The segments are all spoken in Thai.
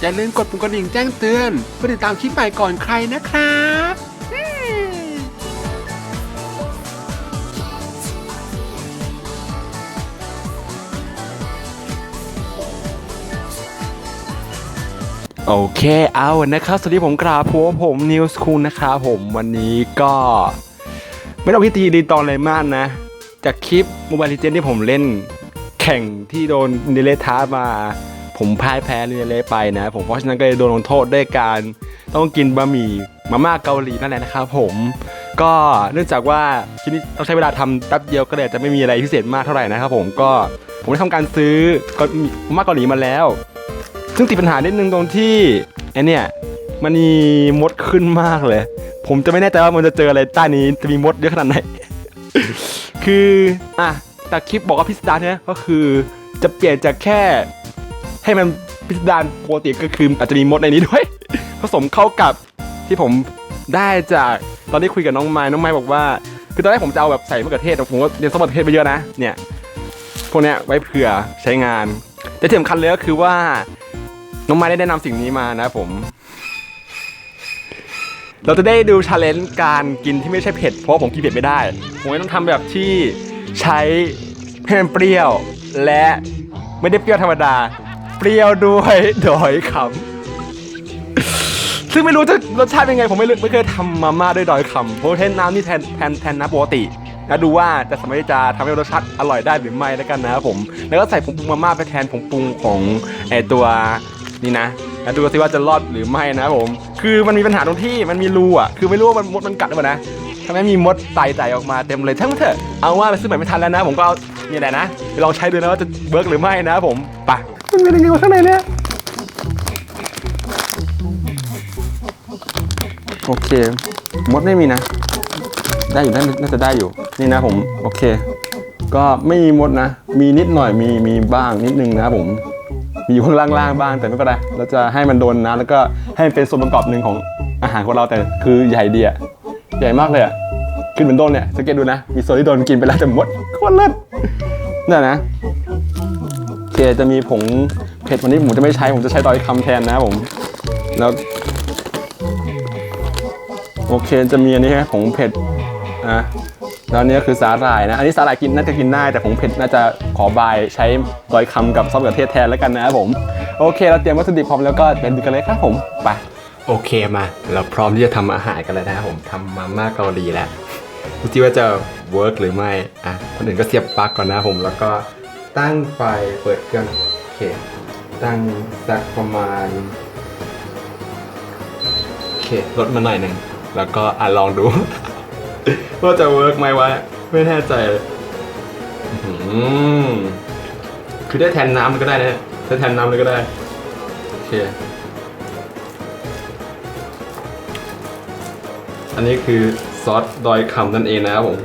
อย่าลืมกดปุ่มกระดิ่งแจ้งเตือนเพื่อติดตามคลิปใหม่ก่อนใครนะครับโอเคเอานะครับสวัสดีผมกราบผมผมนิวส์คูลนะครับผมวันนี้ก็ ไม่ต้องพิธีดีตอนอะไรมากนะ จากคลิปโมบาย e เจนที่ผมเล่นแข่งที่โดนเนเลท้ามา ผมพ่ายแพ้เนเลไปนะ ผมเพราะฉะนั้นก็เลยโดนลงโทษด้วยการต้องกินบะหมี่มาม่าเกาหลีนั่นแหละนะครับผมก็เนื่องจากว่าคลิปนี้ต้องใช้เวลาทำแป๊บเดียวก็เลยจะไม่มีอะไรพิเศษมากเท่าไหร่นะครับผมก็ผมได้ทำการซื้อก็มาม่าเกาหลีมาแล้ว ซึ่งติดปัญหานิดนึงตรงที่ไอเนี่ยมันมีมดขึ้นมากเลย ผมจะไม่แน่ใจว่ามันจะเจออะไรใต้นี้จะมีมดเยอะขนาดไหน คืออะแต่คลิปบอกว่าพิสดารเนี่ยก็คือจะเปลี่ยนจากแค่ ให้มันพิสดารปกติก็คืออาจจะมีมดในนี้ด้วย ผสมเข้ากับที่ผมได้จากตอนที่คุยกับน้องไม้น้องไม้บอกว่า คือตอนแรกผมจะเอาแบบใส่มะเขือเทศแต่ผมก็เรียนสมะเขือเทศไปเยอะนะเนี่ยพวกเนี้ยไว้เผื่อใช้งาน แต่ที่สำคัญเลยก็คือว่า น้องไม้ได้แนะนำสิ่งนี้มานะผม เราจะได้ดูชาเลนจ์การกินที่ไม่ใช่เผ็ดเพราะผมกินเผ็ดไม่ได้ผมต้องทำแบบที่ใช้ให้มันเปรี้ยวและไม่ได้เปรี้ยวธรรมดา เปรี้ยวด้วยดอยคำซึ่งไม่รู้จะรสชาติเป็นไง ผมไม่ไม่เคยทำมาม่าด้วยดอยคำเพราะใช้น้ำนี่แทนแทนแทนน้ำปกติแล้วดูว่าจะสามารถจะทำให้รสชาติอร่อยได้หรือไม่แล้วกันนะครับผม แล้วก็ใส่ผงปรุงมาม่าไปแทนผงปรุงของไอตัวนี่นะแล้วดูสิว่าจะรอดหรือไม่นะครับผม คือมันมีปัญหาตรงที่มันมีรูอะคือไม่รู้ว่ามันมดมันกัดหรือเปล่านะทำไมมีมดไต่ไต่ออกมาเต็มเลยทั้งมันเถอะเอาว่าไปซื้อใหม่ไม่ทันแล้วนะ ผมก็เอานี่แหละนะไปลองใช้ดูนะว่าจะเวิร์กหรือไม่นะครับผมไป มันเป็นยังไงวะข้างในเนี่ยโอเค มดไม่มีนะ ได้อยู่น่าจะได้อยู่ นี่นะผม โอเค ก็ไม่มีมดนะ มีนิดหน่อย มี มีบ้างนิดนึงนะครับผม มีอยู่ข้างล่างๆบ้าง แต่ไม่เป็นไร เราจะให้มันโดนน้ำแล้วก็ให้เป็นส่วนประกอบหนึ่งของอาหารของเรา แต่คือใหญ่ดีอะใหญ่มากเลยอะขึ้นเหมือนโดนเนี่ยสังเกตดูนะ มีส่วนที่โดนกินไปแล้วแต่มดโคตรเลิศนี่นนะ เคจะมีผงเผ็ดวันนี้ผมจะไม่ใช้ผมจะใช้ดอยคำแทนนะครับผม แล้ว โอเคจะมีอันนี้ฮะผงเผ็ดอะแล้วอันนี้ก็คือสาหร่ายนะ อันนี้สาหร่ายกินน่าจะกินได้แต่ผงเผ็ดน่าจะขอบายใช้ดอยคำกับซอสมะเขือเทศแทนแล้วกันนะครับผมโอเค เราเตรียมวัตถุดิบพร้อมแล้วก็เป็นดูกันเลยครับผมไปโอเคมา เราพร้อมที่จะทำอาหารกันแล้วนะครับผมทำมาม่าเกาหลีแล้วดูที่ว่าจะเวิร์กหรือไม่อะคนอื่นก็เสียบปลั๊กก่อนนะผมแล้วก็ ตั้งไฟเปิดเครื่องโอเค ตั้งสักประมาณโอเคลดมาหน่อยหนึ่งแล้วก็อะลองดู ว่าจะเวิร์กไหมวะไม่แน่ใจเลยคือได้แทนน้ำมันก็ได้นะได้แทนน้ำเลยก็ได้โอเคอันนี้คือซอสดอยคำนั่นเองนะครับผม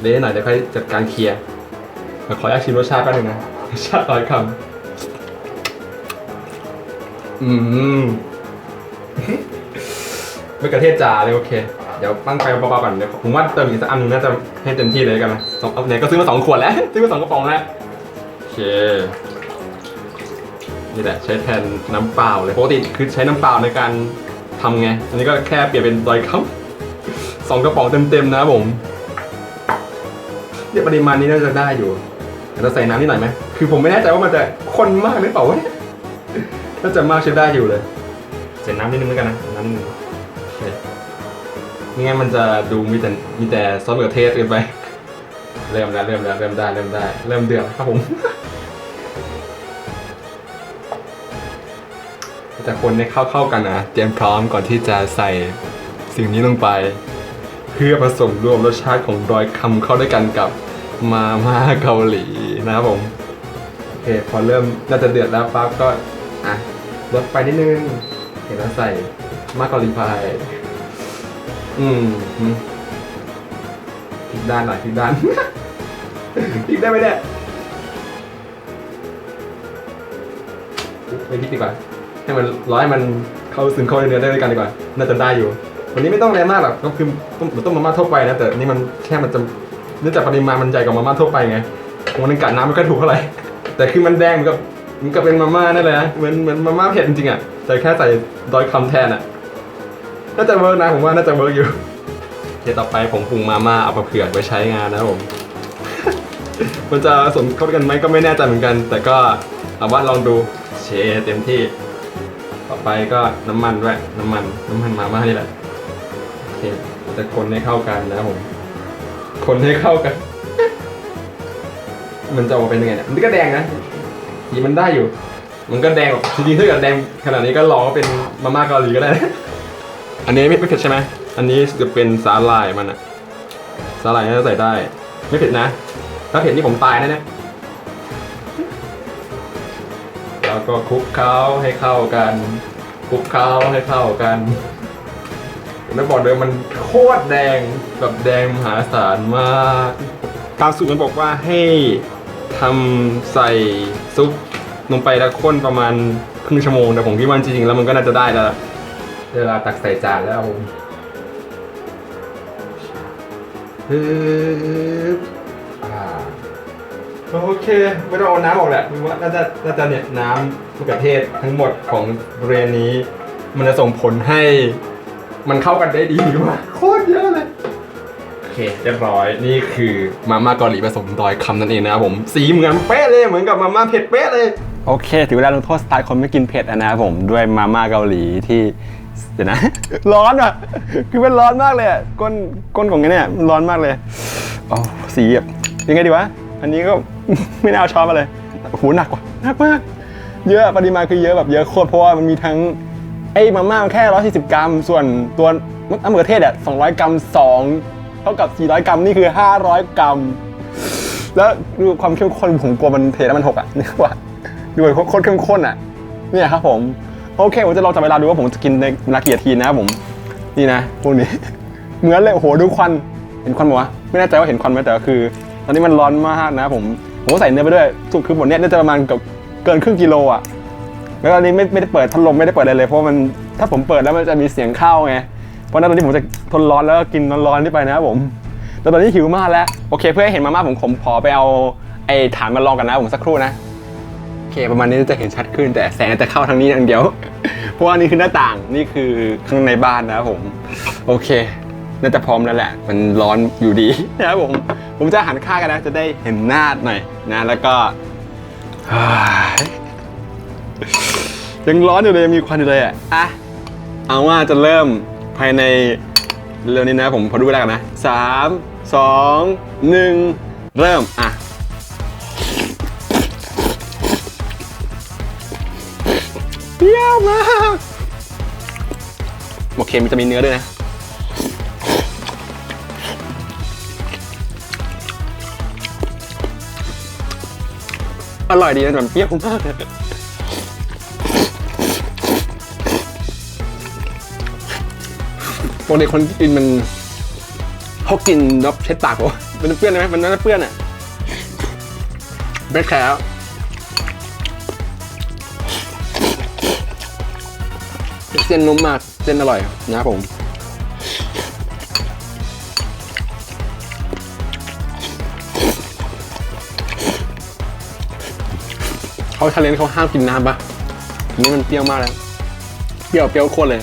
เดี๋ยวหน่อยเดี๋ยวค่อยจัดการเคลียร์ ขออยากชิมรสชาติแป๊บนึงนะรสชาติดอยคำอืมไม่กระเทศจ๋าเลยโอเค เดี๋ยวตั้งไฟเบาๆก่อนเดี๋ยวผมว่าเติมอีกสักอันนึงน่าจะให้เต็มที่เลยกันนะสองเอาเนี่ยก็ซื้อมาสองขวดแล้ว ซื้อมาสองกระป๋องแล้วโอเคนี่แหละใช้แทนน้ำเปล่าเลยปกติคือใช้น้ำเปล่าในการทำไง อันนี้ก็แค่เปลี่ยนเป็นดอยครับสองกระป๋องเต็มๆนะผมเนี่ยปริมาณนี้น่าจะได้อยู่ เดี๋ยวเราใส่น้ำนิดหน่อยไหมคือผมไม่แน่ใจว่ามันจะข้นมากหรือเปล่าวะเนี่ยน่าจะมากใช้ได้อยู่เลย ใส่น้ำนิดนึงแล้วกันนะน้ำนิดนึงโอเคไม่งั้นมันจะดูมีแต่มีแต่ซอสมะเขือเทศเกินไป เริ่มแล้วเริ่มแล้วเริ่มได้เริ่มได้ เริ่มเดือดครับผมแต่คนให้เข้าเข้าๆกันนะเตรียมพร้อมก่อนที่จะใส่สิ่งนี้ลงไป เพื่อผสมรวมรสชาติของดอยคำเข้าด้วยกันกับ มาม่าเกาหลีนะครับผมโอเคพอเริ่มน่าจะเดือดแล้วปั๊บก็อะลดไปนิดนึงเห็นแล้วใส่มาเกาหลีพายอืมพลิกด้านหน่อยพลิกด้านพลิกได้ไหมเนี่ยไม่พลิกดีกว่าให้มันร้อยมันเข้าซึมเข้าในเนื้อได้ด้วยกันดีกว่า น่าจะได้อยู่ วันนี้ไม่ต้องอะไรมากหรอกก็คือต้มต้มมาม่าทั่วไปนะแต่นี่มันแค่มันจะ เนื่องจากปริมาณมันใหญ่กว่ามาม่าทั่วไปไงวันนึงกัดน้ำไม่ค่อยถูกเท่าไหร่ แต่คือมันแดงเหมือนกับมันก็เป็นมาม่านั่นแหละเหมือนเหมือนมาม่าเผ็ดจริงๆอะแต่แค่ใส่ดอยคำแทนอะน่าจะเวิร์กนะผมว่าน่าจะเวิร์กอยู่โอเคต่อไปผมปรุงมาม่าเอามาเผื่อไว้ใช้งานนะผมมันจะสมเข้ากันไหมก็ไม่แน่ใจเหมือนกัน แต่ก็เอาว่าลองดูเชเต็มที่ ต่อไปก็น้ำมันด้วยน้ำมันน้ำมันมาม่านี่แหละโอเคจะคนให้เข้ากันนะผม คนให้เข้ากัน มันจะออกมาเป็นยังไงเนี่ยมันก็แดงนะสีมันได้อยู่ มันก็แดงออกจริงๆถ้าเกิดแดงขนาดนี้ก็ลองเป็นมาม่าเกาหลีก็ได้นะอันนี้ไม่ไม่เผ็ดใช่ไหมอันนี้จะเป็นสาหร่ายมันอะสาหร่ายน่าจะใส่ได้ ไม่เผ็ดนะ ถ้าเผ็ดนี่ผมตายนะเนี่ยแล้วก็คลุกเคล้าให้เข้ากันคลุกเคล้าให้เข้ากัน ผมได้บอกเลยมันโคตรแดงแบบแดงมหาศาลมากตามสูตรมันบอกว่าให้ทำใส่ซุปลงไปแล้วข้นประมาณครึ่งชั่วโมงแต่ผมคิดว่าจริงๆแล้วมันก็น่าจะได้แล้วล่ะเวลาตักใส่จานแล้วฮึบอ่าโอเค ไม่ต้องเอาน้ำออกแหละคือว่าน่าจะน่าจะเนี่ยน้ำมะเขือเทศทั้งหมดของบริเวณนี้ มันจะส่งผลให้ มันเข้ากันได้ดีมากโคตรเยอะเลย โอเคเรียบร้อยนี่คือมาม่าเกาหลีผสมดอยคำนั่นเองนะครับผม สีเหมือนเป๊ะเลยเหมือนกับมาม่าเผ็ดเป๊ะเลย โอเค ถึงเวลาลงโทษสไตล์คนไม่กินเผ็ดนะครับผมด้วยมาม่าเกาหลีที่เดี๋ยวนะ ร้อนอะ คือมันร้อนมากเลยอะก้นก้นของเนี่ยมันร้อนมากเลยอ๋อสีแบบยังไงดีวะ อันนี้ก็ ไม่น่าเอาช้อนมาเลยโอ้โหหนักกว่าหนักมาก เยอะปริมาณคือเยอะแบบเยอะโคตรเพราะว่ามันมีทั้ง ไอ้มาม่ามันแค่ 140 กรัม ส่วนตัวมะเขือเทศอะ200 กรัม 2 เท่ากับ 400 กรัม นี่คือ 500 กรัม แล้วดูความเข้มข้นผมกลัวมันเทแล้วมันหกอะนึกว่าดูโคตรเข้มข้นอะ เนี่ยครับผม โอเค ผมจะลองจับเวลาดูว่าผมจะกินในเวลากี่นาทีนะครับผม นี่นะพวกนี้ เหมือนเลยโอ้โหดูควัน เห็นควันไหมวะ ไม่แน่ใจว่าเห็นควันไหมแต่ก็คือ ตอนนี้มันร้อนมากนะผม ผมก็ใส่เนื้อไปด้วยสุดคือหมดเนี้ยน่าจะประมาณกับเกินครึ่งกิโลอะ แล้วตอนนี้ไม่ไม่ได้เปิดพัดลมไม่ได้เปิดอะไรเลยเพราะมันถ้าผมเปิดแล้วมันจะมีเสียงเข้าไงเพราะฉะนั้นตอนนี้ผมจะทนร้อนแล้วก็กินร้อนๆนี่ไปนะครับผมแต่ตอนนี้หิวมากแล้วโอเค เพื่อให้เห็นมาม่าผมผมขอไปเอาไอ้ฐานมาลองกันนะผมสักครู่นะโอเค ประมาณนี้จะเห็นชัดขึ้นแต่แสงจะเข้าทางนี้อย่างเดียว เพราะว่านี่คือหน้าต่างนี่คือข้างในบ้านนะครับผมโอเคน่าจะพร้อมแล้วแหละ มันร้อนอยู่ดีนะครับผม ผมจะหันข้างกันนะ จะได้เห็นหน้าหน่อยนะ แล้วก็ ยังร้อนอยู่เลยยังมีควันอยู่เลยอะอะเอาว่าจะเริ่มภายในเร็วนี้นะผมพอดูเวลากันนะสามสองหนึ่งเริ่มอะเปรี้ยวมากโอเคมันจะมีเนื้อด้วยนะอร่อยดีนะแต่มันเปรี้ยวมากเลย ปกติคนกินมันเขากินแล้วเช็ดปากวะมันเปื้อนไหมมันน่าจะเปื้อนอะไม่แคร์เส้นนุ่มมาก เส้นอร่อยนะครับผมเขาทะเลนเขาห้ามกินน้ำปะนนี่มันเปรี้ยวมากแล้ว เปรี้ยวเปรี้ยวโคตรเลย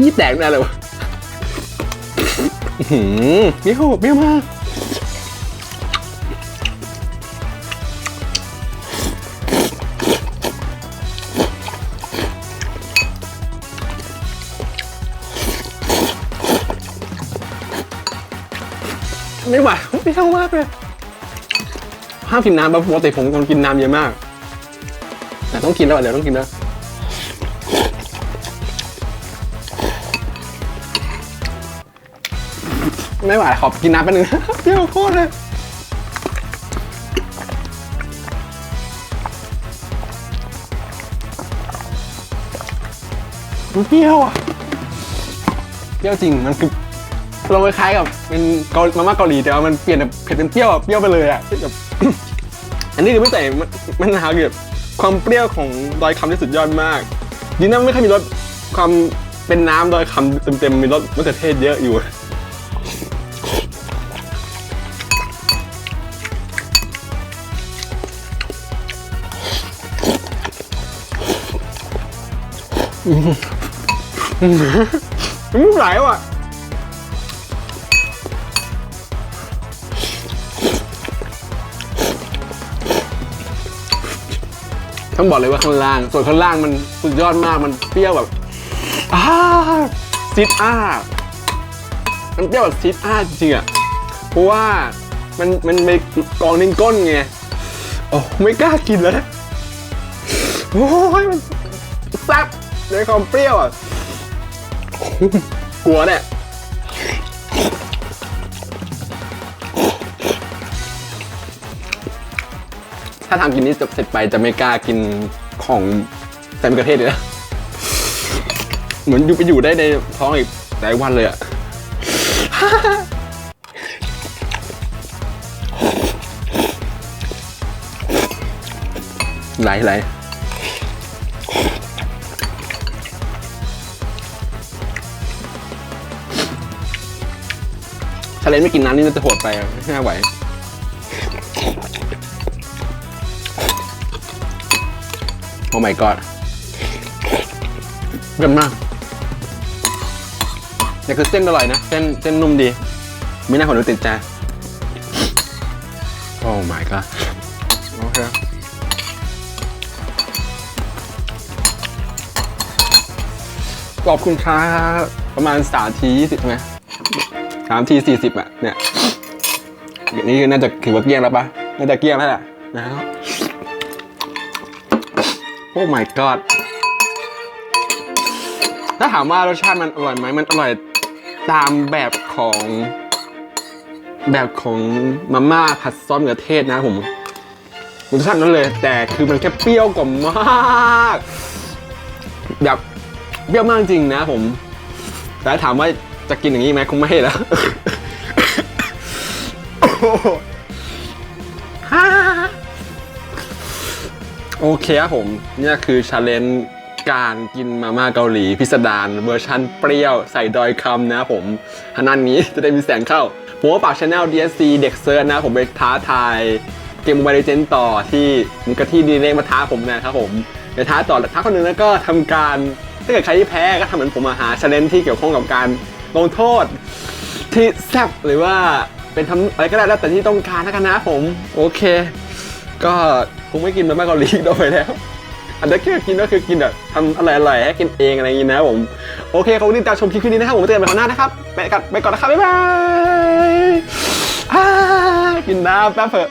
นี่แตกแน่เลยวะอื้อหือเปรี้ยวเปรี้ยวมากไม่ไหวเปรี้ยวมากเลยห้ามกินน้ำปกติผมเป็นคนกินน้ำเยอะมาก แต่ต้องกินแล้วอะเดี๋ยวต้องกินแล้ว ไม่ไหวขอกินน้ำแป๊บนึงเปรี้ยวโคตรเลยมันเปรี้ยวอะเปรี้ยวจริงมันคือลองคล้ายกับเป็นเกามาม่าเกาหลีแต่ว่ามันเปลี่ยนจากเผ็ดเป็นเปรี้ยวอะเปรี้ยวไปเลยอะแบบอันนี้คือไม่ใส่มันมันหาแบบความเปรี้ยวของดอยคำที่สุดยอดมากดีนะไม่ค่อยมีรสความเป็นน้ำดอยคำเต็มๆมีรสมะเขือเทศเยอะอยู่ น้ำมูกไหลว่ะต้องบอกเลยว่าข้างล่าง ส่วนข้างล่างมันสุดยอดมาก มันเปรี้ยวแบบอ้าซิดอ้ามันเปรี้ยวแบบซิดอ้าจริงๆอะ เพราะว่ามันมันไปกองนิ้นก้นไง โอ้ไม่กล้ากินแล้วนะ โอ้ยมันแซ่บ ในความเปรี้ยวอะกลัวเนี่ยถ้าทำกินนี้จบเสร็จไปจะไม่กล้ากินของแซมกระเทศเลยนะ เหมือนอยู่ไปอยู่ได้ในท้องอีกหลายวันเลยอะไหลไหลาเลนไม่กินน้ำนี่น่าจะโหดไปไม่น่าไหวโอ้ my god เยี่ยมมากแต่คือเส้นอร่อยนะ เส้นเส้นนุ่มดี ไม่น่าขนลุกติดใจโอ้ my god โอเคขอบคุณครับประมาณสามทียี่สิบไหม สามทีสี่สิบอะเนี่ยอย่างนี้น่าจะถือว่าเกลี้ยงแล้วปะน่าจะเกลี้ยงแล้วแหละนะครับโอ้ my god ถ้าถามว่ารสชาติมันอร่อยไหมมันอร่อยตามแบบของแบบของมาม่าผัดซอสมะเขือเทศนะผมรสชาตินั้นเลย แต่คือมันแค่เปรี้ยวกว่ามากแบบเปรี้ยวมากจริงนะผมแต่ถามว่า จะกินอย่างนี้ไหมคงไม่แล้ว โอเคครับผม เนี่ยคือชาเลนจ์การกินมาม่าเกาหลี พิสดารเวอร์ชันเปรี้ยวใส่ดอยคำนะผมฮันนันนี้จะได้มีแสงเข้า ผมว่าปากชาแนล DSC เด็กเซิร์นะ ผมไปท้าทายเกม Mobile Legends ต่อที่มุกระที่ดีเล็กมาท้าผมนะครับผมไปท้าต่อท้าคนหนึ่งแล้วก็ทำการถ้าเกิดใครที่แพ้ก็ทำเหมือนผมมาหาชาเลนจ์ที่เกี่ยวข้องกับการ ลงโทษ ที่แซ่บหรือว่าเป็นทำอะไรก็ได้แล้วแต่ที่ต้องการนะกันนะผม โอเค ก็คงไม่กินมาม่าเกาหลีอีกต่อไปแล้วอันนี้คือกินก็คือกินแบบทำอะไรอร่อยๆให้กินเองอะไรอย่างนี้นะผม โอเคขอบคุณที่ติดตามชมคลิปนี้นะครับผมเจอกันใหม่คราวหน้านะครับไปก่อนไปก่อนนะครับบ๊ายบายกินน้ำแป๊บเถอะ